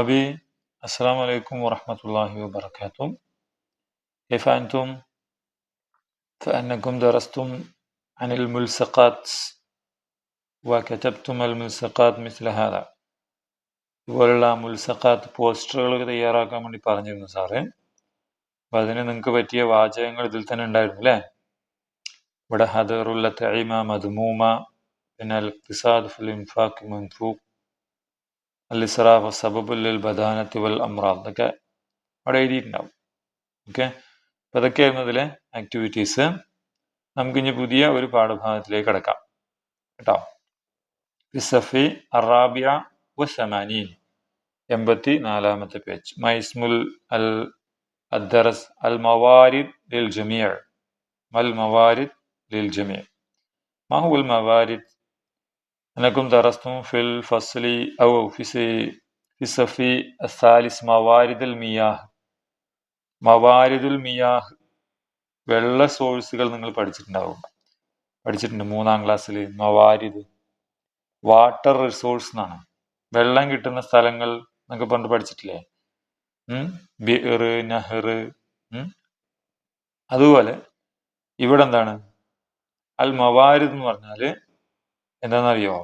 طلابي السلام عليكم ورحمة الله وبركاته كيف أنتم؟ فأنكم درستم عن الملصقات وكتبتم الملصقات مثل هذا ഇതുപോലുള്ള മുൽസക്കാത്ത് പോസ്റ്ററുകൾ തയ്യാറാക്കാൻ വേണ്ടി പറഞ്ഞിരുന്നു സാറ് അപ്പം അതിന് നിങ്ങൾക്ക് പറ്റിയ വാചകങ്ങൾ ഇതിൽ തന്നെ ഉണ്ടായിരുന്നു അല്ലേ ഇവിടെ ഹദറുല്ല തൈമ മധുമൂമ പിന്നെ അൽ ഇഖ്തിസാദ് ഫിൽ ഇൻഫാഖ് മൻഫൂഖ് അൽ ഇസ്റാഫ് സബബുല്ലിൽ ബദാനത്ത് വൽ അമ്രാ എന്നൊക്കെ അവിടെ എഴുതിയിട്ടുണ്ടാവും. ഓക്കെ അപ്പം ഇതൊക്കെയായിരുന്നു അതിലെ ആക്ടിവിറ്റീസ് നമുക്കിനി പുതിയ ഒരു പാഠഭാഗത്തിലേക്ക് കിടക്കാം. കേട്ടോ? ഫിസഫി അറാബിയ വസമാനീൻ എൺപത്തി നാലാമത്തെ പേജ് മൈസ്മുൽ അൽ അദ്ദറസ് അൽ മവാരിദ് ലിൽ ജമിയൽ മൽ മവാരിദ് ലിൽ ജമിയർ മഹുൽ മവാരിദ് الموارد أنكم درستم في الفصل أو في في الصف الثالث موارد المياه മവാരിദുൽ മിയാഹ് വെള്ള സോഴ്സുകൾ നിങ്ങൾ പഠിച്ചിട്ടുണ്ടാവും പഠിച്ചിട്ടുണ്ട് മൂന്നാം ക്ലാസ്സിൽ മവാരിദ് വാട്ടർ റിസോഴ്സ് എന്നാണ് വെള്ളം കിട്ടുന്ന സ്ഥലങ്ങൾ എന്നൊക്കെ പണ്ട് പഠിച്ചിട്ടില്ലേ ബിർ നഹർ അതുപോലെ ഇവിടെ എന്താണ് അൽ മവാരിദ് എന്ന് പറഞ്ഞാൽ എന്താണെന്നറിയോ?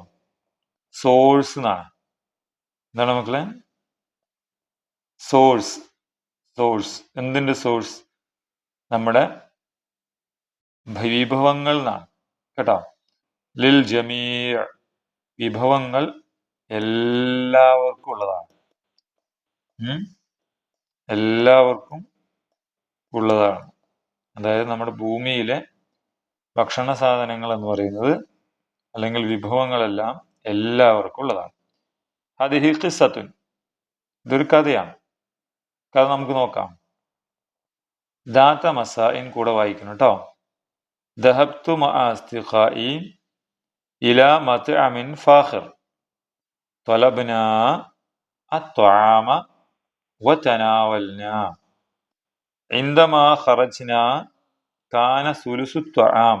സോഴ്സ് എന്നാണ് എന്താണ് മക്കളെ? സോഴ്സ്. സോഴ്സ്. എന്തിന്റെ സോഴ്സ്? നമ്മുടെ വിഭവങ്ങൾ എന്നാണ് കേട്ടോ? ലിൽ ജമീ വിഭവങ്ങൾ എല്ലാവർക്കും ഉള്ളതാണ് എല്ലാവർക്കും ഉള്ളതാണ്. അതായത് നമ്മുടെ ഭൂമിയിലെ ഭക്ഷണ സാധനങ്ങൾ എന്ന് പറയുന്നത് അല്ലെങ്കിൽ വിഭവങ്ങളെല്ലാം എല്ലാവർക്കും ഉള്ളതാണ് അത് ഹിഖിസത്തുൻ ഇതൊരു കഥയാണ് കഥ നമുക്ക് നോക്കാം ദാത്ത മസായിൻ കൂടെ വായിക്കണം കേട്ടോ ദഹബ്തു മഅസ്തിഖായി ഇല മത്അമിൻ ഫാഖിർ طلبنا الطعام وتناولنا عندما خرجنا كان ثلث الطعام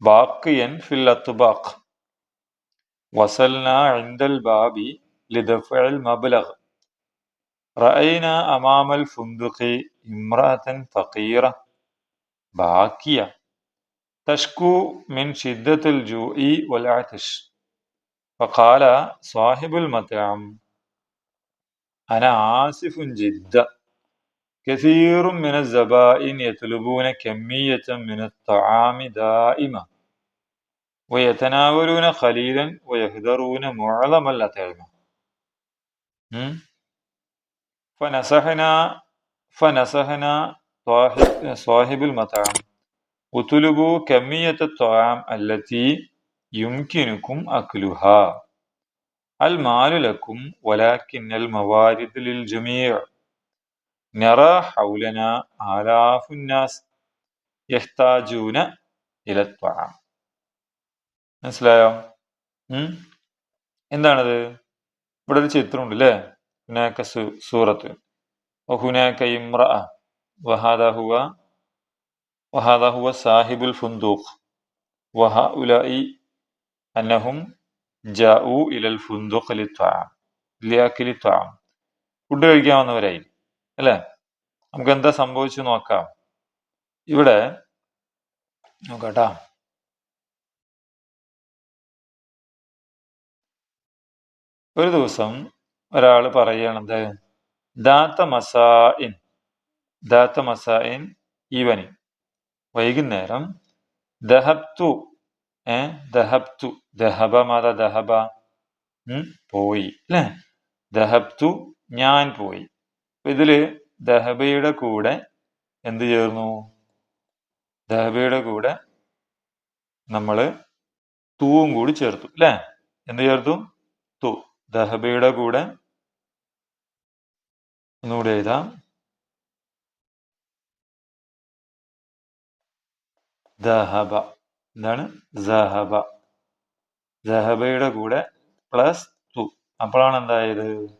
باقيا في الأطباق وصلنا عند الباب لدفع المبلغ رأينا أمام الفندق امرأة فقيرة باكية تشكو من شدة الجوع والعطش فقال صاحب المطعم أنا آسف جدا كثير من الزبائن يطلبون كمية من الطعام دائما ويتناولون قليلا ويهدرون معظم الأطعمة. فنصحنا فنصحنا صاحب المطعم اطلبوا كمية الطعام التي يمكنكم أكلها. المال لكم ولكن الموارد للجميع. നറ ഹൗലന ആലാഫുന്നാസ് യഹ്താജൂന ഇലത്വാം മനസ്സിലായോ? എന്താണത്? ഇവിടെ ഒരു ചിത്രമുണ്ട് അല്ലേ ഹുനാക്ക സൂറത്ത്. ഹുനാക്ക ഇമ്ര വഹാദ ഹുവ വഹാദ ഹുവ സാഹിബുൽ ഫുന്തൂഖ് വഹ ഉലൈ അന്നഹും ജാഉ ഇലൽ ഫുന്തൂഖ് ലി ത്വാം ലിയാക്കിലി ത്വാം. ഫുഡ് കഴിക്കാൻ അല്ലേ? നമുക്ക് എന്താ സംഭവിച്ചു നോക്കാം. ഇവിടെ നോക്കാട്ടാ. ഒരു ദിവസം ഒരാൾ പറയണത് ദാത്ത മസായിൻ ദാത്ത മസായിൻ ഈവനിങ്. വൈകുന്നേരം ദഹബ്തു ഏ ദഹബ്തു ദഹബ മാത ദഹബ പോയി അല്ലേ? ദഹബ്തു ഞാൻ പോയി. ഇതിൽ ദഹബയുടെ കൂടെ എന്ത് ചേർന്നു? ദഹബയുടെ കൂടെ നമ്മൾ തൂവും കൂടി ചേർത്തു അല്ലേ? എന്ത് ചേർത്തു? തൂ. ദഹബയുടെ കൂടെ ഒന്നുകൂടി എഴുതാം. ദഹബ. എന്താണ്? ദഹബ. ദഹബയുടെ കൂടെ പ്ലസ് തു. അപ്പോഴാണ് എന്തായത്?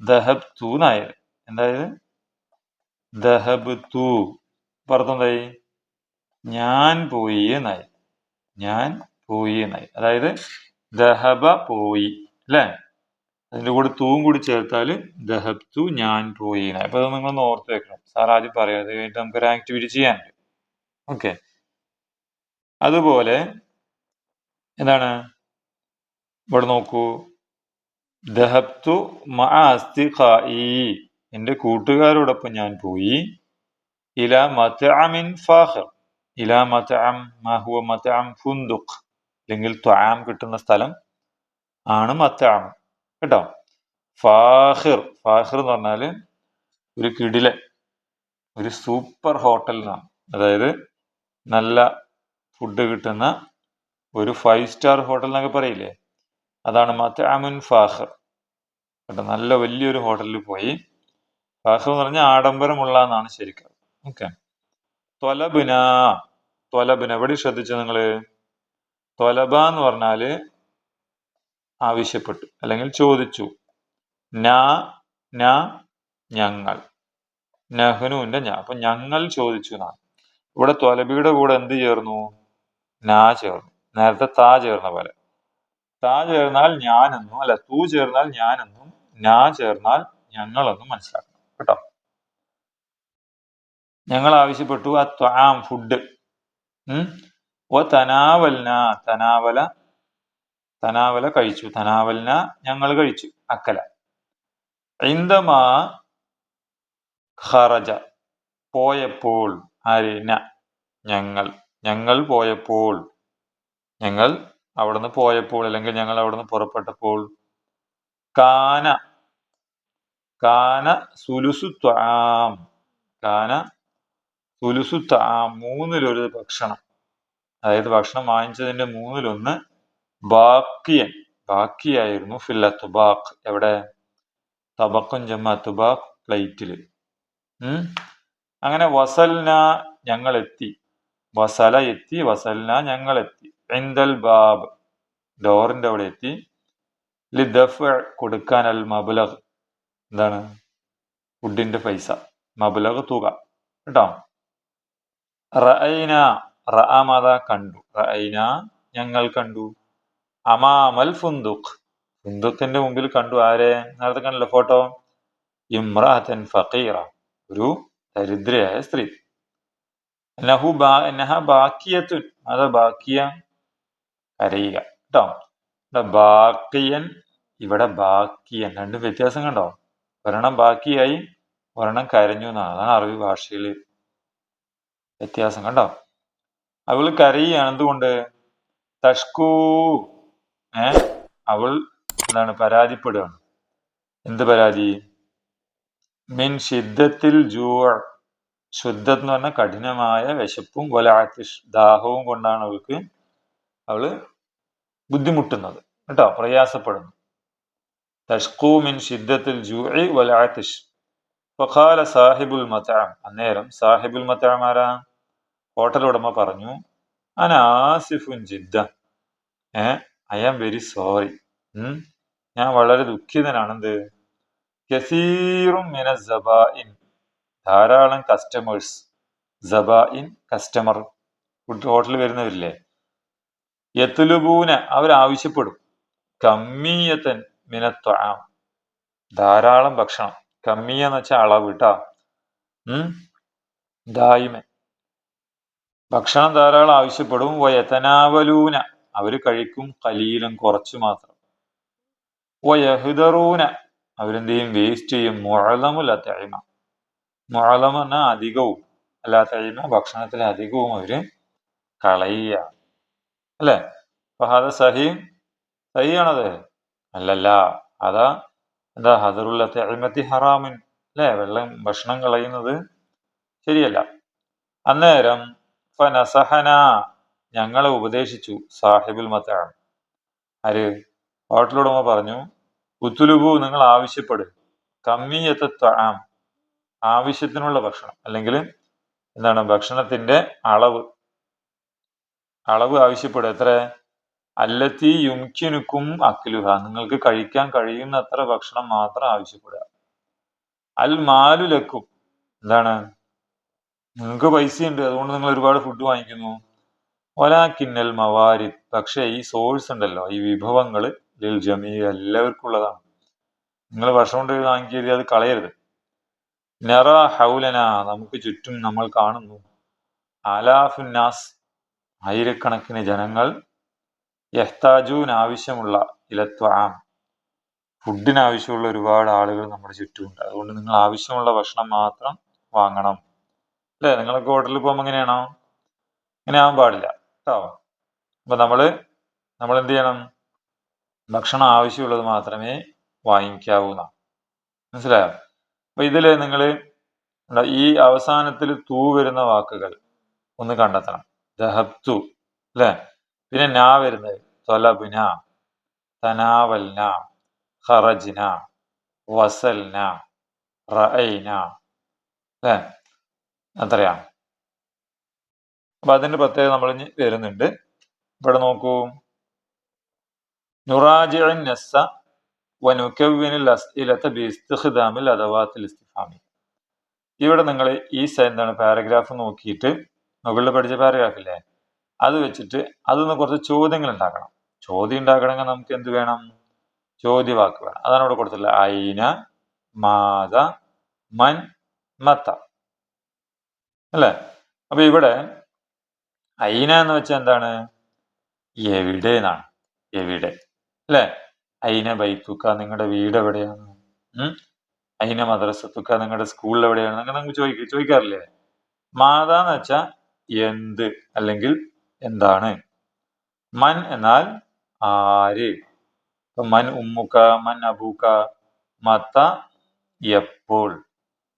ദഹബ് തു എന്നായത് എന്തായത്? ദഹബ് തു. അർത്ഥം എന്തായി ഞാൻ പോയി എന്നായി. ഞാൻ പോയി എന്നായി. അതായത് ദഹബ പോയി അല്ലേ? അതിന്റെ കൂടെ തൂവും കൂടി ചേർത്താൽ ദഹബ്തു ഞാൻ പോയി അപ്പൊ അത് നിങ്ങളൊന്ന് ഓർത്ത് വെക്കണം. സാർ ആദ്യം പറയാം. അത് കഴിഞ്ഞിട്ട് നമുക്കൊരു ആക്ടിവിറ്റി ചെയ്യാനുണ്ട്. ഓക്കെ. അതുപോലെ എന്താണ്? ഇവിടെ നോക്കൂ. ദഹബ്തു മഅസ്തിഖായി എന്റെ കൂട്ടുകാരോടൊപ്പം ഞാൻ പോയി. ഇല മത്അമിൻ ഫാഹിർ ഇല മത്അം മാ ഹുവ മത്അം ഫുന്ദുഖ്. അല്ലെങ്കിൽ ത്വാം കിട്ടുന്ന സ്ഥലം ആണ് മത്അം. കേട്ടോ? ഫാഹിർ ഫാഹിർ എന്ന് പറഞ്ഞാൽ ഒരു കിടിലെ ഒരു സൂപ്പർ ഹോട്ടൽ എന്നാണ്. അതായത് നല്ല ഫുഡ് കിട്ടുന്ന ഒരു ഫൈവ് സ്റ്റാർ ഹോട്ടൽ എന്നൊക്കെ പറയില്ലേ? അതാണ് മത്അമുൻ ഫാഹിർ കേട്ടോ? നല്ല വലിയൊരു ഹോട്ടലിൽ പോയി. ഫാഹിർ എന്ന് പറഞ്ഞാൽ ആഡംബരമുള്ള എന്നാണ് ശരിക്കും. ഓക്കെ ത്വലബുന. ത്വലബുന. എവിടെ ശ്രദ്ധിച്ചു നിങ്ങൾ? ത്വലബ എന്ന് പറഞ്ഞാൽ ആവശ്യപ്പെട്ടു. അല്ലെങ്കിൽ ചോദിച്ചു. ന ന ഞങ്ങൾ. നഹ്നുവിന്റെ ഞാ. അപ്പൊ ഞങ്ങൾ ചോദിച്ചു എന്നാണ്. ഇവിടെ ത്വലബിയുടെ കൂടെ എന്ത് ചേർന്നു? നാ ചേർന്നു. നേരത്തെ താ ചേർന്ന പോലെ. താ ചേർന്നാൽ ഞാനെന്നും അല്ല തൂ ചേർന്നാൽ ഞാനെന്നും നാ ചേർന്നാൽ ഞങ്ങളെന്നും മനസ്സിലാക്കണം. കേട്ടോ. ഞങ്ങൾ ആവശ്യപ്പെട്ടു ആ ത്വാം ഫുഡ് ഓ തനാവൽന തനാവല തനാവല കഴിച്ചു. തനാവൽന ഞങ്ങൾ കഴിച്ചു അക്കല. ഇന്ദമാ ഖറജ. പോയപ്പോൾ ആരിന ഞങ്ങൾ. ഞങ്ങൾ പോയപ്പോൾ. ഞങ്ങൾ അവിടുന്ന് പോയപ്പോൾ അല്ലെങ്കിൽ ഞങ്ങൾ അവിടുന്ന് പുറപ്പെട്ടപ്പോൾ. കാന കാന സുലുസു ത്വാം. കാന സുലുസു ത്വാം. മൂന്നിലൊരു ഭക്ഷണം. അതായത് ഭക്ഷണം വാങ്ങിച്ചതിന്റെ മൂന്നിലൊന്ന് ബാക്കിയൻ. ബാക്കിയായിരുന്നു ഫില്ല തുബാഖ്. എവിടെ? തബക്കും ജമ്മ തുബാഖ് പ്ലേറ്റിൽ. അങ്ങനെ വസൽന ഞങ്ങൾ എത്തി വസല എത്തി വസൽന ഞങ്ങൾ എത്തി എന്തൽ ബാബ്. ഡോറിന്റെ അവിടെ എത്തി. ലിദഫ് കൊടുക്കാൻ അൽ മബുലഗ്. എന്താണ്? ഫുഡിന്റെ പൈസ. മബുലക തുക. കേട്ടോ? റഅന റഅമത കണ്ടു. റഅന ഞങ്ങൾ കണ്ടു. അമാമൽ ഫുന്ദുഖ്. ഫുന്ദുഖിന്റെ മുമ്പിൽ കണ്ടു ആരെ? നേരത്തെ കണ്ടല്ലോ ഫോട്ടോ. ഇമ്രാഹത്തൻ ഫക്കീറ ഒരു ദരിദ്രയായ സ്ത്രീ. നഹു ബാ നഹ ബാക്കിയത്തുൻ. അത് ബാക്കിയ? കരയുക. കേട്ടോ? ബാക്കിയൻ ഇവിടെ ബാക്കിയൻ. രണ്ടും വ്യത്യാസം കണ്ടോ? ഒരെണ്ണം ബാക്കിയായി ഒരെണ്ണം കരഞ്ഞു എന്നാണ്. അതാണ് അറബി ഭാഷയിൽ വ്യത്യാസം. കണ്ടോ? അവൾ കരയുകയാണ്. എന്തുകൊണ്ട്? തഷ്കൂ. ഏ? അവൾ എന്താണ്? പരാതിപ്പെടുകയാണ്. എന്ത് പരാതി? മിൻ ശിദ്ധത്തിൽ ജൂ ശുദ്ധത്ത് എന്ന് പറഞ്ഞാൽ കഠിനമായ വിശപ്പും വലാത്തിഷ് ദാഹവും കൊണ്ടാണ് അവൾക്ക് അവൾ ബുദ്ധിമുട്ടുന്നത്. കേട്ടോ? പ്രയാസപ്പെടുന്നു. തഷ്കൂ മിൻ ഷിദ്ദത്തിൽ ജൂഇ വലാത്തിഷ് ഫഖാല സാഹിബുൽ മത്താം അന്നേരം സാഹിബുൽ മത്താം ആരാ? ഹോട്ടൽ ഉടമ പറഞ്ഞു അന ആസിഫുൻ ജിദ്ദ. ഏ ഐ ആം വെരി സോറി. ഞാൻ വളരെ ദുഃഖിതനാണെന്ത്? കസീറും മിന സബായിൻ ധാരാളം കസ്റ്റമേഴ്സ്. സബായിൻ കസ്റ്റമർ. ഫുഡ് ഹോട്ടലിൽ വരുന്നവരില്ലേ? അവർ ആവശ്യപ്പെടും കമ്മീയത്തൻ മിനത്വാം ധാരാളം ഭക്ഷണം. കമ്മി എന്ന് വെച്ചാൽ അളവ് കേട്ടാ ദായിമൻ. ഭക്ഷണം ധാരാളം ആവശ്യപ്പെടും. വയതനാവലൂന. അവർ കഴിക്കും കലീലും കുറച്ചു മാത്രം. വയഹുദറൂന. അവരെന്ത് ചെയ്യും. വേസ്റ്റ് ചെയ്യും മുഴലമുൽ തൈമ മുഴലം പറഞ്ഞാൽ അധികവും അല്ലാത്തഴിമ ഭക്ഷണത്തിൽ അധികവും അവർ കളയുക അല്ലേ? ഫഹദ സഹീം. സഹിയാണത്. അല്ലല്ല അതാ എന്താ ഹദറുള്ള തെളിമത്തി ഹറാമിൻ അല്ലേ? വെള്ളം ഭക്ഷണം കളയുന്നത് ശരിയല്ല. അന്നേരം ഫനസഹന ഞങ്ങളെ ഉപദേശിച്ചു സാഹിബുൽ മത്താണ് ആര്? ഹോട്ടലുടമ പറഞ്ഞു ഉത്തുലുബു നിങ്ങൾ ആവശ്യപ്പെടും. കമ്മിയത്തെ ത്വാം ആവശ്യത്തിനുള്ള ഭക്ഷണം. അല്ലെങ്കിൽ എന്താണ് ഭക്ഷണത്തിന്റെ അളവ്. അളവ് ആവശ്യപ്പെടും. എത്ര? അല്ലത്തി യുംകിനുക്കും അക്ലുഹ നിങ്ങൾക്ക് കഴിക്കാൻ കഴിയുന്നത്ര ഭക്ഷണം മാത്രം ആവശ്യപ്പെടുക. അൽ മാലുലക്കും എന്താണ്? നിങ്ങൾക്ക് പൈസയുണ്ട്. അതുകൊണ്ട് നിങ്ങൾ ഒരുപാട് ഫുഡ് വാങ്ങിക്കുന്നു. ഒലാക്കിന്നൽ മവാരി പക്ഷേ ഈ സോഴ്സ് ഉണ്ടല്ലോ. ഈ വിഭവങ്ങൾ ലിൽ ജമീ എല്ലാവർക്കും ഉള്ളതാണ്. നിങ്ങൾ ഭക്ഷണം കൊണ്ട് വാങ്ങിക്കരുത് അത് കളയരുത്. നറ ഹൗലന. നമുക്ക് ചുറ്റും നമ്മൾ കാണുന്നു. ആലാഫുന്നാസ്. ആയിരക്കണക്കിന് ജനങ്ങൾ യഹ്താജൂൻ ആവശ്യമുള്ള ഇലത്വാം. ഫുഡിന് ആവശ്യമുള്ള ഒരുപാട് ആളുകൾ നമ്മുടെ ചുറ്റുമുണ്ട്. അതുകൊണ്ട് നിങ്ങൾ ആവശ്യമുള്ള ഭക്ഷണം മാത്രം വാങ്ങണം. അല്ലേ? നിങ്ങളൊക്കെ ഹോട്ടലിൽ പോകുമ്പോൾ എങ്ങനെയാണോ? ഇങ്ങനെ ആവാൻ പാടില്ല. കേട്ടോ അപ്പൊ നമ്മൾ നമ്മൾ എന്ത് ചെയ്യണം? ഭക്ഷണം ആവശ്യമുള്ളത് മാത്രമേ വാങ്ങിക്കാവൂന്ന മനസ്സിലായോ? അപ്പൊ ഇതിൽ നിങ്ങൾ ഈ അവസാനത്തിൽ തൂ വരുന്ന വാക്കുകൾ ഒന്ന് കണ്ടെത്തണം. ദഹത്തു അല്ലെ? പിന്നെ നാ വരുന്നത്. തൊലബുന തനാവൽന ഖറജ്ന വസൽന റഅയ്ന. അല്ലേ അത്രയാണ് അപ്പൊ അതിന്റെ പ്രത്യേകത നമ്മൾ വരുന്നുണ്ട്. ഇവിടെ നോക്കൂ. നുറാജിഅൻ നസ്സ വനുക്കവ്വിനിൽ അസ്ഇലത ബിസ്തിഖ്ദാമിൽ ഇസ്തിഫാമി. ഇവിടെ നിങ്ങൾ ഈ എന്താണ് പാരഗ്രാഫ് നോക്കിയിട്ട് മുകളിൽ പഠിച്ച പാരഗ്രാഫ് അത് വെച്ചിട്ട് അതൊന്ന് കുറച്ച് ചോദ്യങ്ങൾ ഉണ്ടാക്കണം ചോദ്യം ഉണ്ടാക്കണമെങ്കിൽ നമുക്ക് എന്ത് വേണം? ചോദ്യവാക്ക് വേണം. അതാണ് ഇവിടെ കൊടുത്തിട്ടുള്ളത്. ഐന മാത മൻ മത്ത. അല്ലേ? അപ്പൊ ഇവിടെ ഐന എന്ന് വെച്ചാൽ എന്താണ്? എവിടെ എന്നാണ്. എവിടെ. അല്ലേ? ഐന ബൈത്തുക്ക നിങ്ങളുടെ വീട് എവിടെയാണ്? ഐന മദ്രസത്തുക്ക നിങ്ങളുടെ സ്കൂളിൽ എവിടെയാണ്? അങ്ങനെ നമുക്ക് ചോദിക്ക ചോദിക്കാറില്ലേ? മാതാന്ന് വെച്ചാ എന്ത്? അല്ലെങ്കിൽ എന്താണ്? മൻ എന്നാൽ ആര്? മൻ ഉമ്മുക്ക മൻ അബൂക്ക മത്ത എപ്പോൾ?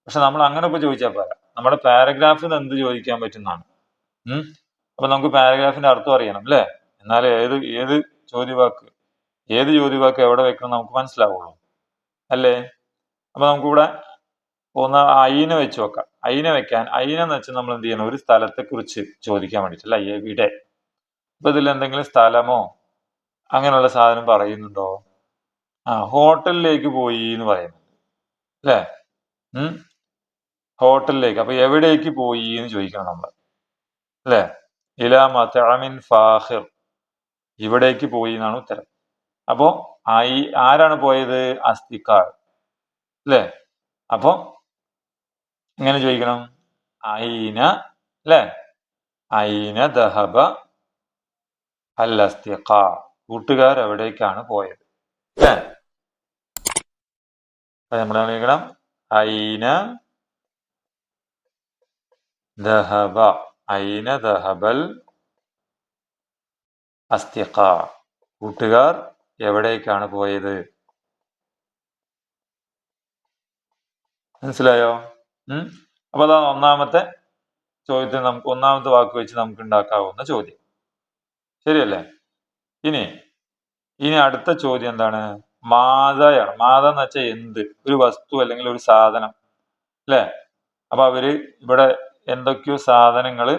പക്ഷെ നമ്മൾ അങ്ങനെ ഇപ്പൊ ചോദിച്ചാൽ പോരാ. നമ്മുടെ പാരഗ്രാഫിൽ എന്ത് ചോദിക്കാൻ പറ്റുന്നതാണ്? അപ്പൊ നമുക്ക് പാരഗ്രാഫിന്റെ അർത്ഥം അറിയണം അല്ലേ? എന്നാൽ ഏത് ഏത് ചോദ്യവാക്ക് ഏത് ചോദ്യവാക്ക് എവിടെ വെക്കണം നമുക്ക് മനസ്സിലാവുള്ളൂ. അല്ലേ? അപ്പൊ നമുക്കിവിടെ ഒന്ന് അയിന വെച്ച് നോക്കാം. അയിന വെക്കാൻ അയിന എന്ന് വെച്ചാൽ നമ്മൾ എന്ത് ചെയ്യണം? ഒരു സ്ഥലത്തെ കുറിച്ച് ചോദിക്കാൻ വേണ്ടിട്ടല്ല? എവിടെ അപ്പൊ ഇതിൽ എന്തെങ്കിലും സ്ഥലമോ അങ്ങനെയുള്ള സാധനം പറയുന്നുണ്ടോ? ആ ഹോട്ടലിലേക്ക് പോയി എന്ന് പറയുന്നുണ്ട്. അല്ലേ? ഹോട്ടലിലേക്ക്. അപ്പൊ എവിടേക്ക് പോയി എന്ന് ചോദിക്കണം നമ്മൾ. അല്ലേ? ഇലാ മത്തഅമിൻ ഫാഹിർ. ഇവിടേക്ക് പോയി എന്നാണ് ഉത്തരം. അപ്പോ ആയി ആരാണ് പോയത്? അസ്തിക്കാർ. അല്ലേ? അപ്പൊ ഇങ്ങനെ ചോദിക്കണം? ഐന അല്ലേ ഐന ദഹബ അൽ അസ്തിഖ കൂട്ടുകാർ എവിടേക്കാണ് പോയത് അല്ലേ നമ്മൾ ചോദിക്കണം? ഐന ദഹബ. ഐന ദഹബൽ അസ്തിഖ. കൂട്ടുകാർ എവിടേക്കാണ് പോയത്? മനസ്സിലായോ? അപ്പൊ അതാണ് ഒന്നാമത്തെ ചോദ്യത്തിൽ നമുക്ക് ഒന്നാമത്തെ വാക്ക് വെച്ച് നമുക്ക് ഉണ്ടാക്കാവുന്ന ചോദ്യം. ശരിയല്ലേ? ഇനി ഇനി അടുത്ത ചോദ്യം എന്താണ്? മാതയാണ്. മാത എന്ന് വെച്ചാൽ എന്ത്? ഒരു വസ്തു അല്ലെങ്കിൽ ഒരു സാധനം. അല്ലേ? അപ്പൊ അവർ ഇവിടെ എന്തൊക്കെയോ സാധനങ്ങൾ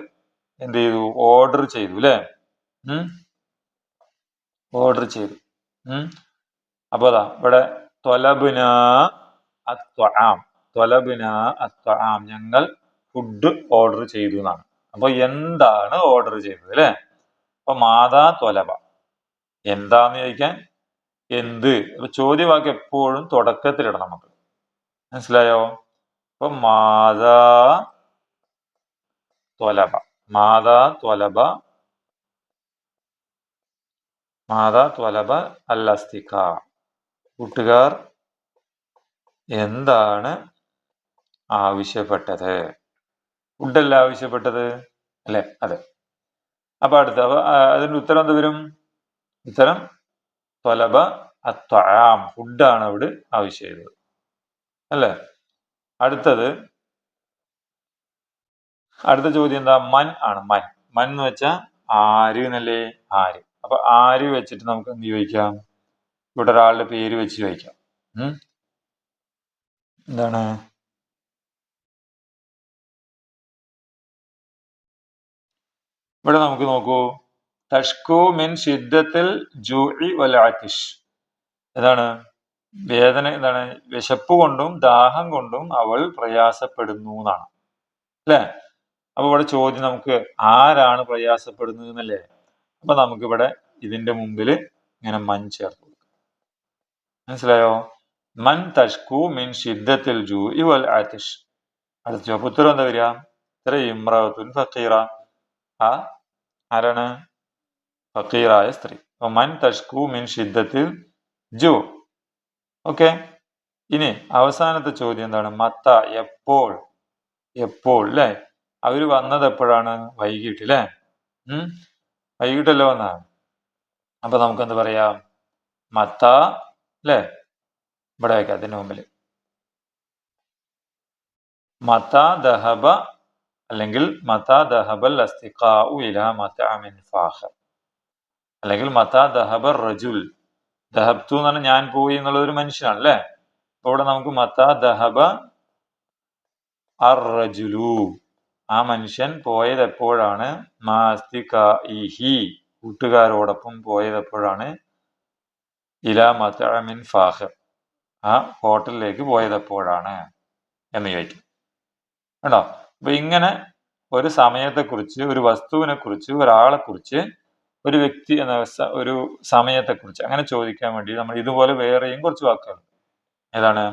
എന്ത് ചെയ്തു? ഓർഡർ ചെയ്തു അല്ലേ? ഓർഡർ ചെയ്തു. അപ്പൊ അതാ ഇവിടെ തൊലബുന അത്വആം തൊലബുന അത്വആം ഞങ്ങൾ ഫുഡ് ഓർഡർ ചെയ്തു എന്നാണ്. അപ്പൊ എന്താണ് ഓർഡർ ചെയ്തത് അല്ലെ? അപ്പൊ മാതാ തൊലബ എന്താന്ന് ചോദിക്കാൻ? എന്ത്? അപ്പൊ ചോദ്യവാക്ക് എപ്പോഴും തുടക്കത്തിലിടണം നമുക്ക്. മനസ്സിലായോ? അപ്പൊ മാതാ തൊലബ മാതാ തൊലബ മാതാ ത്വലബ അല്ലസ്തിക. കൂട്ടുകാർ എന്താണ് ആവശ്യപ്പെട്ടത്. ഫുഡല്ല ആവശ്യപ്പെട്ടത്? അല്ലെ? അതെ. അപ്പൊ അടുത്ത അതിന്റെ ഉത്തരം എന്ത് വരും? ഉത്തരം തൊലബ അത്വാം. ഫുഡാണ് അവിടെ ആവശ്യം ചെയ്തത് അല്ലേ? അടുത്തത് അടുത്ത ചോദ്യം എന്താ? മൻ ആണ്. മൻ. മൻ എന്ന് വെച്ചാൽ ആര് എന്നല്ലേ? ആര്. അപ്പൊ ആര് വെച്ചിട്ട് നമുക്ക് എന്ത് ചോദിക്കാം? ഇവിടെ ഒരാളുടെ പേര് വെച്ച് ചോദിക്കാം. എന്താണ്? ഇവിടെ നമുക്ക് നോക്കൂ. തഷ്കു മിൻ ഷിദ്ദത്തിൽ ജൂഇ വൽ ഇതാണ് വേദന എന്താണ്? വിശപ്പ് കൊണ്ടും ദാഹം കൊണ്ടും അവൾ പ്രയാസപ്പെടുന്നു എന്നാണ്. അല്ലേ? അപ്പൊ ഇവിടെ ചോദ്യം നമുക്ക് ആരാണ് പ്രയാസപ്പെടുന്നത് എന്നല്ലേ? അപ്പൊ നമുക്കിവിടെ ഇതിന്റെ മുമ്പിൽ ഇങ്ങനെ മൻ ചേർത്ത് കൊടുക്കാം. മനസ്സിലായോ? മൻ തഷ്കു മിൻ ഷിദ്ദത്തിൽ ജൂ ഇവൽ ആതിഷ് അടുത്ത ഉത്തരം എന്താ വരിക? ഇത്ര ഇമ്രാത്തുൻ ഫക്കീറ ആ? ആരാണ്? ഫക്കീറായ സ്ത്രീ. മൻ തഷ്കു മിൻ ഷിദ്ദത്തിൽ ജു. ഓക്കെ. ഇനി അവസാനത്തെ ചോദ്യം എന്താണ്? മത്ത എപ്പോൾ? എപ്പോൾ അല്ലേ അവർ വന്നത് എപ്പോഴാണ്? വൈകിട്ട് അല്ലേ ഉം? വൈകിട്ടല്ലേ വന്ന? അപ്പൊ നമുക്ക് എന്ത് പറയാം? മത്ത അല്ലേ ഇവിടെ വയ്ക്കാം അതിന് മുമ്പിൽ മത്ത ദഹബ അല്ലെങ്കിൽ മതാ ദഹബൽ അസ്തിഖാഉ അല്ലെങ്കിൽ മതാ റജുൽ. ദഹബ്തു എന്ന് പറഞ്ഞാൽ ഞാൻ പോയി എന്നുള്ള ഒരു മനുഷ്യനാണ് അല്ലേ? ഇവിടെ നമുക്ക് മതാ ദഹബ അർ ആ മനുഷ്യൻ പോയത് എപ്പോഴാണ്? കൂട്ടുകാരോടൊപ്പം പോയത് എപ്പോഴാണ്? ഇല മതഅമിൻ ഫാഹർ ആ ഹോട്ടലിലേക്ക് പോയത് എപ്പോഴാണ്? എന്ന് ചോദിക്കും. കേട്ടോ? അപ്പൊ ഇങ്ങനെ ഒരു സമയത്തെ കുറിച്ച് ഒരു വസ്തുവിനെ കുറിച്ച് ഒരാളെ കുറിച്ച് ഒരു വ്യക്തി എന്ന ഒരു സമയത്തെക്കുറിച്ച് അങ്ങനെ ചോദിക്കാൻ വേണ്ടി നമ്മൾ ഇതുപോലെ വേറെയും കുറച്ച് വാക്കുകൾ ഏതാണ്?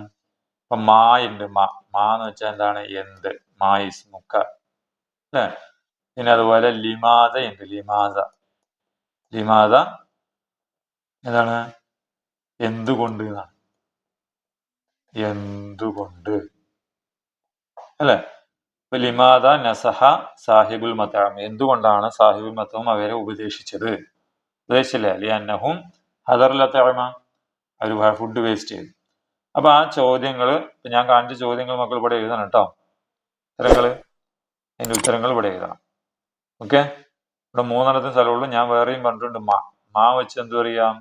ഇപ്പൊ മാ ഉണ്ട് മാ മാ എന്ന് വെച്ചാൽ എന്താണ്? എന്ത്? മായിസ് മുക്ക. അല്ലേ? പിന്നെ അതുപോലെ ലിമാത ഉണ്ട് ലിമാത ലിമാത എന്താണ്? എന്തുകൊണ്ട് എന്നാണ്. എന്തുകൊണ്ട്. അല്ലെ? ലിമാദ നസഹ സാഹിബുൽ മതാം എന്തുകൊണ്ടാണ് സാഹിബുൽ മതവും അവരെ ഉപദേശിച്ചത്? ഉപദേശിച്ചില്ലേ. അലി അന്നഹും ഹദർലത്തഴമ അവർ ഫുഡ് വേസ്റ്റ് ചെയ്തു. അപ്പൊ ആ ചോദ്യങ്ങൾ ഞാൻ കാണിച്ച ചോദ്യങ്ങൾ മക്കൾ ഇവിടെ എഴുതണം കേട്ടോ ഉത്തരങ്ങൾ അതിന്റെ ഉത്തരങ്ങൾ ഇവിടെ എഴുതണം. ഓക്കെ? ഇവിടെ മൂന്നെണ്ണത്തിന് സ്ഥലമുള്ളൂ ഞാൻ വേറെയും പറഞ്ഞിട്ടുണ്ട്. മാ മാ വെച്ച് എന്ത് പറയാം?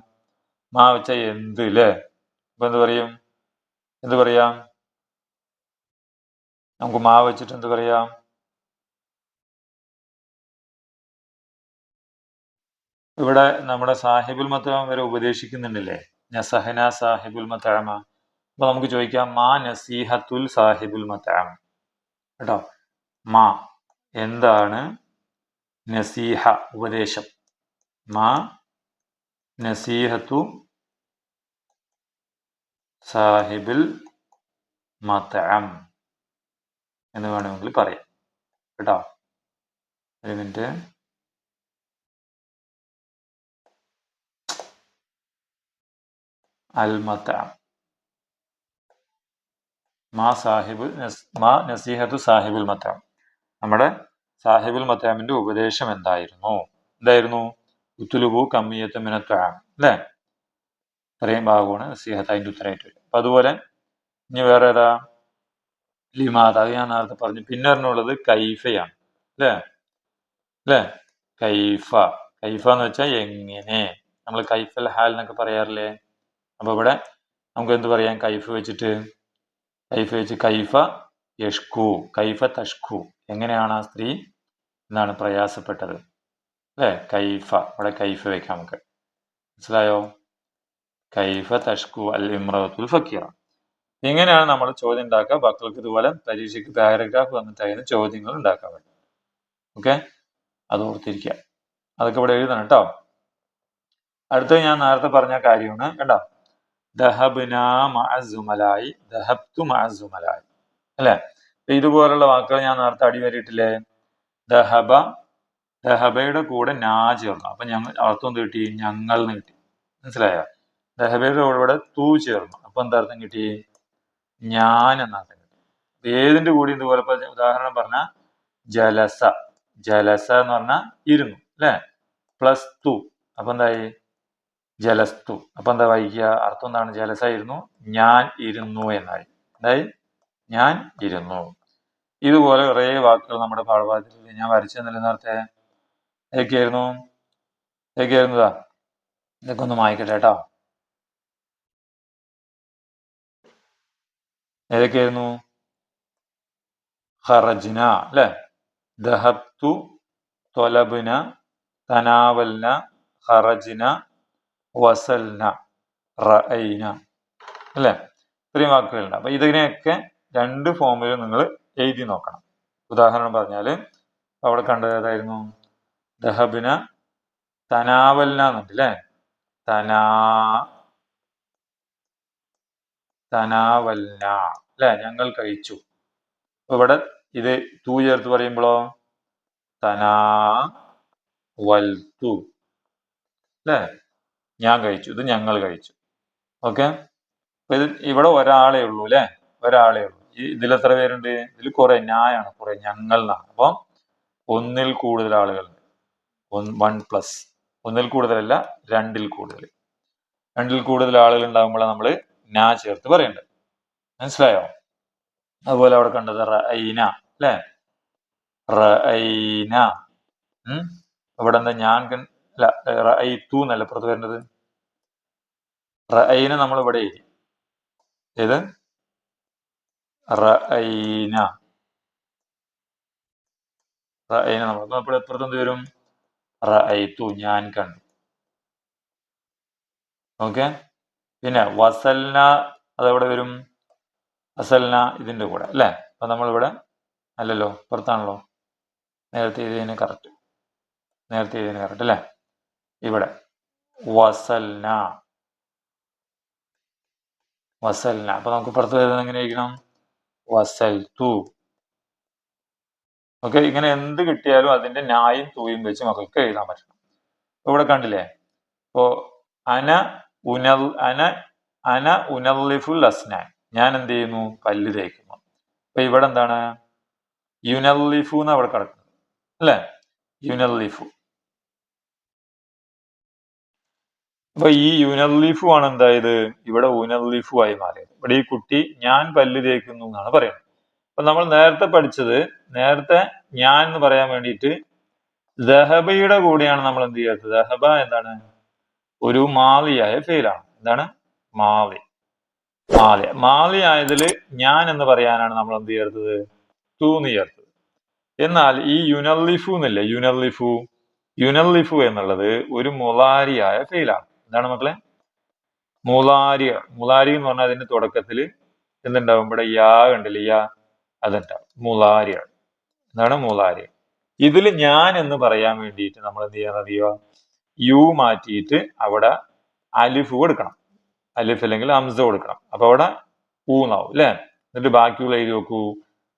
മാ വെച്ച എന്ത് അല്ലേ ഇപ്പൊ എന്ത് പറയും? എന്ത് പറയാം? നമുക്ക് മാവ് വെച്ചിട്ട് എന്ത് പറയാം? ഇവിടെ നമ്മുടെ സാഹിബുൽ മത്താമ വരെ ഉപദേശിക്കുന്നുണ്ടല്ലേ? നസഹന സാഹിബുൽ മത്താമ അപ്പൊ നമുക്ക് ചോദിക്കാം മാ നസീഹത്തുൽ സാഹിബുൽ മത്താമ കേട്ടോ? മാ. എന്താണ് നസീഹ ഉപദേശം? മാ നസീഹത്തു സാഹിബിൽ മത്തഅം എന്ന് വേണമെങ്കിൽ പറയാം. കേട്ടോ? ഒരു മിനിറ്റ്. അൽ മാ സാഹിബ് മാ നസീഹത്തു സാഹിബുൽ മത്താം നമ്മുടെ സാഹിബുൽ മത്താമിന്റെ ഉപദേശം എന്തായിരുന്നു? എന്തായിരുന്നു? ഉത്തുലുബു കമ്മിയത്തമിനത്താം അല്ലേ? ഇത്രയും ഭാഗമാണ് നസീഹത്ത് അതിന്റെ ഉത്തരമായിട്ട് വരും അപ്പൊ അതുപോലെ ഇനി വേറെ ഏതാ? ലിമാത ഞാൻ നേരത്തെ പറഞ്ഞു. പിന്നെ പറഞ്ഞുള്ളത് കൈഫയാണ്. അല്ലേ? അല്ലേ? കൈഫ. കൈഫ എന്ന് വെച്ചാൽ എങ്ങനെ? നമ്മൾ കൈഫൽ ഹാൽ എന്നൊക്കെ പറയാറില്ലേ? അപ്പൊ ഇവിടെ നമുക്ക് എന്ത് പറയാം? കൈഫ് വെച്ചിട്ട്? കൈഫ് വെച്ച് കൈഫ യഷ്കു കൈഫ തഷ്കു എങ്ങനെയാണ് ആ സ്ത്രീ? എന്നാണ് പ്രയാസപ്പെട്ടത്? അല്ലേ? കൈഫ. ഇവിടെ കൈഫ വെക്കാം നമുക്ക്. മനസ്സിലായോ? കൈഫ തഷ്കു അൽ ഇമ്രത്തുൽ ഫക്കീറ. ഇങ്ങനെയാണ് നമ്മൾ ചോദ്യം ഉണ്ടാക്കുക. മക്കൾക്ക് ഇതുപോലെ പരീക്ഷയ്ക്ക് പാരഗ്രാഫ് വന്നിട്ട് അതിന് ചോദ്യങ്ങൾ ഉണ്ടാക്കാൻ പറ്റും. ഓക്കെ അത് ഓർത്തിരിക്കുക. അതൊക്കെ ഇവിടെ എഴുതണം കേട്ടോ. അടുത്തത് ഞാൻ നേരത്തെ പറഞ്ഞ കാര്യമാണ്. കേട്ടോ ദഹബ്ന ദഹബ്തു മഅസുമലായി. അല്ലെ? ഇതുപോലുള്ള വാക്കുകൾ ഞാൻ നേരത്തെ അടിവരിയിട്ടില്ലേ? ദഹബ ദഹബയുടെ കൂടെ നാ ചേർന്നു അപ്പൊ ഞങ്ങൾ അർത്ഥം കിട്ടി? ഞങ്ങൾ കിട്ടി. മനസ്സിലായോ? ദഹബയുടെ കൂടെ തൂ ചേർന്നു. അപ്പൊ എന്താർത്ഥം കിട്ടി? ഞാൻ എന്നാണ് ഏതിന്റെ കൂടി ഇതുപോലെ ഉദാഹരണം പറഞ്ഞ ജലസ. ജലസ എന്ന് പറഞ്ഞാൽ ഇരുന്നു അല്ലെ? പ്ലസ് തു അപ്പൊ എന്തായി? ജലസ്തു. അപ്പൊ എന്താ വായിക്കുക? അർത്ഥം എന്താണ്? ജലസ ഇരുന്നു ഞാൻ ഇരുന്നു എന്നായി. എന്തായി? ഞാൻ ഇരുന്നു. ഇതുപോലെ കുറേ വാക്കുകൾ നമ്മുടെ പാഠഭാഗത്തിൽ ഞാൻ വരച്ചു തന്നില്ല നേരത്തെ? ഏതൊക്കെയായിരുന്നു? ഏതൊക്കെയായിരുന്നതാ ഇതൊക്കെ ഒന്ന് വായിക്കട്ടെ കേട്ടോ. ഏതൊക്കെയായിരുന്നു? ഖറജ്ന അല്ലെ? ദഹത്തു തൊലബിന തനാവൽന ഖറജ്ന വസൽന റഅയ്ന അല്ലെ? ഇത്രയും വാക്കുകളുണ്ട്. അപ്പൊ ഇതിനെയൊക്കെ രണ്ട് ഫോമിൽ നിങ്ങൾ എഴുതി നോക്കണം. ഉദാഹരണം പറഞ്ഞാൽ അവിടെ കണ്ടത് ഏതായിരുന്നു? ദഹബിന തനാവൽന എന്നുണ്ട് അല്ലെ? തനാ തനാവൽന അല്ലെ? ഞങ്ങൾ കഴിച്ചു. ഇവിടെ ഇത് തൂ ചേർത്ത് പറയുമ്പോഴോ തനാ വൽത്തു അല്ലേ? ഞാൻ കഴിച്ചു. ഇത് ഞങ്ങൾ കഴിച്ചു. ഓക്കെ? ഇത് ഇവിടെ ഒരാളെ ഉള്ളൂ അല്ലെ? ഒരാളെ ഉള്ളൂ. ഇതിൽ എത്ര പേരുണ്ട്? ഇതിൽ കുറെ ഞായാണ് കുറെ ഞങ്ങൾ എന്നാണ് അപ്പം ഒന്നിൽ കൂടുതൽ ആളുകളുണ്ട്. One plus. ഒന്നിൽ കൂടുതലല്ല രണ്ടിൽ കൂടുതൽ. രണ്ടിൽ കൂടുതൽ ആളുകൾ ഉണ്ടാകുമ്പോഴാണ് നമ്മൾ നാ ചേർത്ത് പറയുന്നത് മനസ്സിലായോ? അതുപോലെ അവിടെ കണ്ടത് റൈന അല്ലേ? റൈന ഉം? ഇവിടെ എന്താ ഞാൻ അല്ല അല്ല തൂ എന്നല്ല പുറത്ത് വരേണ്ടത്? റൈന നമ്മൾ ഇവിടെ ഏത്? റൈന റൈന നമ്മൾ അപ്പോൾ എപ്പുറത്ത് എന്ത് വരും? തു ഞാൻ കണ്ടു. ഓക്കെ? പിന്നെ വസൽന അതെവിടെ വരും? വസൽന ഇതിന്റെ കൂടെ അല്ലേ? അപ്പൊ നമ്മളിവിടെ അല്ലല്ലോ പുറത്താണല്ലോ. നേരത്തെ ഇതിന് കറക്റ്റ് നേരത്തെ ഇതിന് കറക്റ്റ് അല്ലേ? ഇവിടെ. വസൽന. വസൽന. അപ്പൊ നമുക്ക് പുറത്ത് വരുന്നത് എങ്ങനെ എഴുതണം? വസൽ തു ഓക്കെ ഇങ്ങനെ എന്ത് കിട്ടിയാലും അതിന്റെ ന്യായും തൂയും വെച്ച് മക്കൾക്ക് എഴുതാൻ പറ്റണം. ഇവിടെ കണ്ടില്ലേ? ഇപ്പോ അന ഉനൽ അന അന ഉനല്ലിഫുൽ അസ്നാൻ. ഞാൻ എന്ത് ചെയ്യുന്നു? പല്ല് തേക്കുന്നു. അപ്പൊ ഇവിടെ എന്താണ്? യുനല്ലിഫു എന്ന് അവിടെ കിടക്കുന്നത്. അല്ലേ? യുനല്ലിഫു. അപ്പൊ ഈ യുനല്ലിഫു ആണ് എന്തായത്? ഇവിടെ ഉനല്ലിഫു ആയി മാറിയത്. ഇവിടെ ഈ കുട്ടി ഞാൻ പല്ല് തേക്കുന്നു എന്നാണ് പറയുന്നത്. അപ്പൊ നമ്മൾ നേരത്തെ പഠിച്ചത് നേരത്തെ ഞാൻ എന്ന് പറയാൻ വേണ്ടിയിട്ട് ദഹബയുടെ കൂടെയാണ് നമ്മൾ എന്ത് ചെയ്യാത്തത് ദഹബ എന്താണ്? ഒരു മാളിയായ ഫെയിലാണ് എന്താണ്? മാലി മാളി. മാലി ആയതിൽ ഞാൻ എന്ന് പറയാനാണ് നമ്മൾ എന്ത് ചേർത്തത്? തൂന്ന് ചേർത്തത്. എന്നാൽ ഈ യുനല്ലിഫു എന്നില്ലേ? യുനല്ലിഫു. യുനല്ലിഫു എന്നുള്ളത് ഒരു മുളാരിയായ ഫെയിലാണ് എന്താണ് മക്കളെ? മുളാരിയ. മുളാരി എന്ന് പറഞ്ഞാൽ അതിന്റെ തുടക്കത്തിൽ എന്തുണ്ടാവും? ഇവിടെ യാ കണ്ടില്ല? യാ. അതുണ്ടാവും മുളാരിയാണ്. എന്താണ്? മുളാരി. ഇതിൽ ഞാൻ എന്ന് പറയാൻ വേണ്ടിയിട്ട് നമ്മൾ എന്ത് ചെയ്യാൻ അറിയുക യു മാറ്റിയിട്ട് അവിടെ അലിഫ് കൊടുക്കണം. അലിഫ് അല്ലെങ്കിൽ അംസ കൊടുക്കണം. അപ്പൊ അവിടെ ഊന്നാവും അല്ലേ എന്നിട്ട് ബാക്കിയുള്ള എഴുതി നോക്കൂ.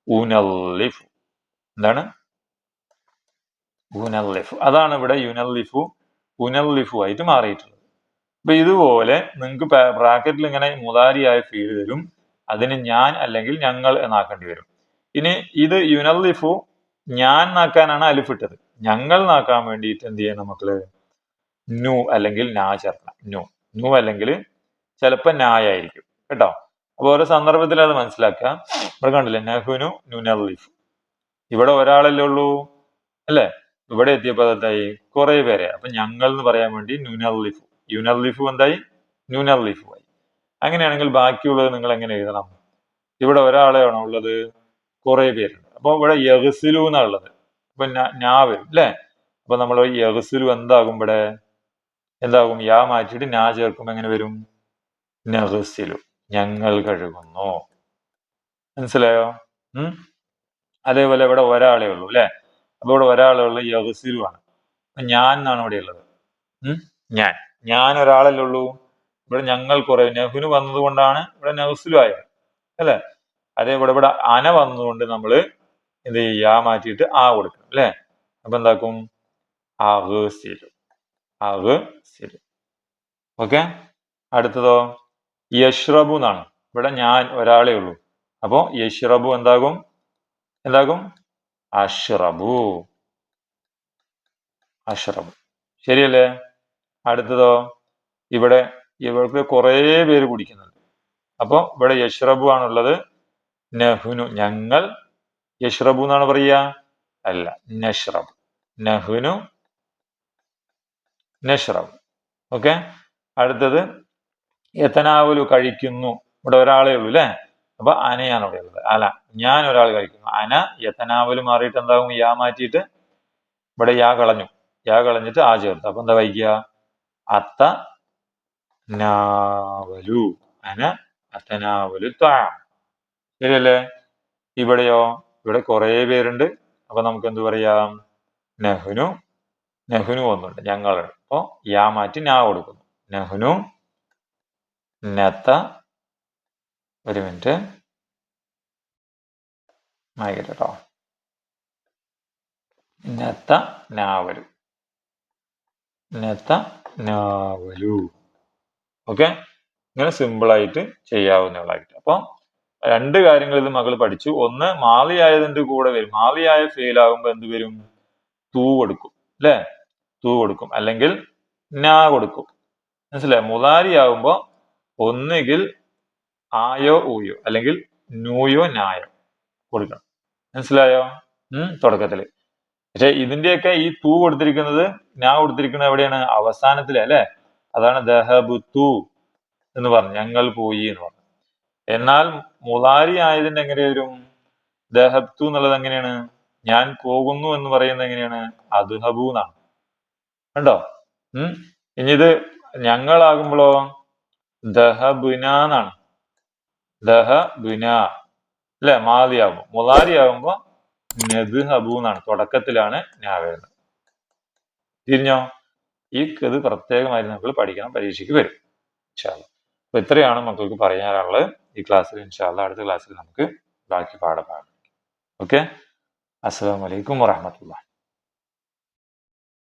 ഊനല്ലിഫ് എന്താണ്? ഊനല്ലിഫ് അതാണ് ഇവിടെ യുനല്ലിഫു ഉനല്ലിഫു ആയിട്ട് മാറിയിട്ടുള്ളത്. അപ്പൊ ഇതുപോലെ നിങ്ങൾക്ക് ബ്രാക്കറ്റിൽ ഇങ്ങനെ മുതാരിയായ ഫീൽ തരും. അതിന് ഞാൻ അല്ലെങ്കിൽ ഞങ്ങൾ എന്നാക്കേണ്ടി വരും. ഇനി ഇത് യുനല്ലിഫു ഞാൻ നാക്കാനാണ് അലിഫിട്ടത് ഞങ്ങൾ നാക്കാൻ വേണ്ടിയിട്ട് എന്ത് ചെയ്യണം മക്കൾ? നു അല്ലെങ്കിൽ നാ ചേർക്കണം. നു നു അല്ലെങ്കിൽ ചിലപ്പോൾ നായായിരിക്കും. കേട്ടോ? അപ്പൊ ഓരോ സന്ദർഭത്തിൽ അത് മനസ്സിലാക്കുക. ഇവിടെ കണ്ടില്ലേ? നഹുനു നുനല്ലിഫ് ഇവിടെ ഒരാളല്ലേ ഉള്ളൂ? അല്ലേ? ഇവിടെ എത്തിയപ്പോൾ എന്തായി? കുറെ പേരെ. അപ്പൊ ഞങ്ങൾ എന്ന് പറയാൻ വേണ്ടി നുനല്ലിഫു യുനല്ലിഫു എന്തായി? നുനല്ലിഫു ആയി. അങ്ങനെയാണെങ്കിൽ ബാക്കിയുള്ളത് നിങ്ങൾ എങ്ങനെ എഴുതണം? ഇവിടെ ഒരാളെയാണോ ഉള്ളത്? കുറെ പേരുണ്ട്. അപ്പോൾ ഇവിടെ യഹസിലു എന്നാ ഉള്ളത്. അപ്പൊ ഞാ വരും. അല്ലേ? അപ്പൊ നമ്മൾ യഹസിലു എന്താകും ഇവിടെ? എന്താകും? യാ മാറ്റിയിട്ട് ഞാ ചേർക്കുമ്പോൾ എങ്ങനെ വരും? നഹസിലു. ഞങ്ങൾ കഴുകുന്നു. മനസ്സിലായോ? ഉം? അതേപോലെ ഇവിടെ ഒരാളെ ഉള്ളൂ അല്ലെ? അപ്പൊ ഇവിടെ ഒരാളെ ഉള്ളൂ യഹസിലു ആണ്. ഞാൻ എന്നാണ് ഇവിടെ ഉള്ളത്? ഉം? ഞാൻ. ഞാൻ ഒരാളല്ലേ ഉള്ളൂ. ഇവിടെ ഞങ്ങൾ കുറെ നെഹുന് വന്നത് കൊണ്ടാണ് ഇവിടെ നഹസിലു ആയത് അല്ലെ? അതേ ഇവിടെ ഇവിടെ അന വന്നതുകൊണ്ട് നമ്മൾ എന്ത് ചെയ്യും? മാറ്റിയിട്ട് ആ കൊടുക്കണം അല്ലെ? അപ്പൊ എന്താക്കും? അഹസിലു ഓക്കെ. അടുത്തതോ? യഷ്റബു എന്നാണ്. ഇവിടെ ഞാൻ ഒരാളേ ഉള്ളൂ. അപ്പോ യഷ്റബു എന്താകും? എന്താകും? അഷ്റബു. അഷ്റബു. ശരിയല്ലേ? അടുത്തതോ? ഇവിടെ ഇവർക്ക് കുറേ പേര് കുടിക്കുന്നുണ്ട്. അപ്പോ ഇവിടെ യഷ്റബു ആണുള്ളത്. നഹുനു. ഞങ്ങൾ യഷ്റബു എന്നാണ് പറയുക? അല്ല നഷ്റബു. നഹുനു നഷ്റബ് ഓക്കെ? അടുത്തത് എത്തനാവലു കഴിക്കുന്നു. ഇവിടെ ഒരാളേ ഉള്ളൂ അല്ലേ അപ്പൊ അനയാണ് ഇവിടെ ഉള്ളത്. അല ഞാൻ ഒരാൾ കഴിക്കുന്നു. അന എത്തനാവലു മാറിയിട്ട് എന്താകും? യാ മാറ്റിയിട്ട് ഇവിടെ യാ കളഞ്ഞു. യാ കളഞ്ഞിട്ട് ആ ചേർത്ത്. അപ്പൊ എന്താ വൈകിയ അത്ത നാവലു അന അത്തനാവലു താം ശരിയല്ലേ? ഇവിടെയോ? ഇവിടെ കുറേ പേരുണ്ട്. അപ്പൊ നമുക്ക് എന്ത് പറയാം? നെഹ്നു നെഹ്നു ഒന്നുണ്ട്. ഞങ്ങളുണ്ട് അപ്പൊ യാ മാറ്റി ഞാ കൊടുക്കുന്നു. നെഹ്നു നെത്ത ഒരു മിനിറ്റ്. ആയിക്കോട്ടെ കേട്ടോ നെത്ത നാവലു നെത്ത നാവലു ഓക്കെ? ഇങ്ങനെ സിമ്പിൾ ആയിട്ട് ചെയ്യാവുന്നതായിട്ട് അപ്പം രണ്ട് കാര്യങ്ങൾ ഇത് മകൾ പഠിച്ചു. ഒന്ന് മാലിയായതിന്റെ കൂടെ വരും. മാലിയായ ഫെയിൽ ആകുമ്പോൾ എന്ത് വരും? തൂ കൊടുക്കും അല്ലെ? തൂ കൊടുക്കും. അല്ലെങ്കിൽ നാ കൊടുക്കും. മനസ്സിലായി? മുതാരി ആകുമ്പോ ഒന്നുകിൽ ആയോ ഊയോ അല്ലെങ്കിൽ നൂയോ നായോ കൊടുക്കണം. മനസ്സിലായോ? ഉം തുടക്കത്തിൽ. പക്ഷെ ഇതിന്റെയൊക്കെ ഈ തൂ കൊടുത്തിരിക്കുന്നത് ഞാൻ കൊടുത്തിരിക്കുന്നത് എവിടെയാണ്? അവസാനത്തിൽ അല്ലെ? അതാണ് ദഹബു തൂ എന്ന് പറഞ്ഞു ഞങ്ങൾ പോയി എന്ന് പറഞ്ഞു. എന്നാൽ മുതാരി ആയതിന്റെ എങ്ങനെ വരും? ദഹബ്തു എന്നുള്ളത് എങ്ങനെയാണ്? ഞാൻ പോകുന്നു എന്ന് പറയുന്നത് എങ്ങനെയാണ്? അദ്ഹബു എന്നാണ്. കണ്ടോ? ഉം? ഇനി ഇത് ഞങ്ങളാകുമ്പോഴോ ദഹബുന എന്നാണ്. ദഹബുന. അല്ലെ മാതിയാകുമ്പോ മുതാരി ആകുമ്പോ നെദ്ഹബു എന്നാണ്. തുടക്കത്തിലാണ് ഞാൻ വരുന്നത്. തിരിഞ്ഞോ? ഈ ഇത് പ്രത്യേകമായി നമ്മൾ പഠിക്കണം പരീക്ഷയ്ക്ക് വരും. ഇൻഷാല്ല അപ്പൊ ഇത്രയാണ് മക്കൾക്ക് പറയാനുള്ളത്. ഈ ക്ലാസ്സിൽ ഇൻഷാല്ല അടുത്ത ക്ലാസ്സിൽ നമുക്ക് ബാക്കി പാഠം പാടാം ഓക്കെ? അസ്സാം വലൈക്കും വറഹമത്തുള്ള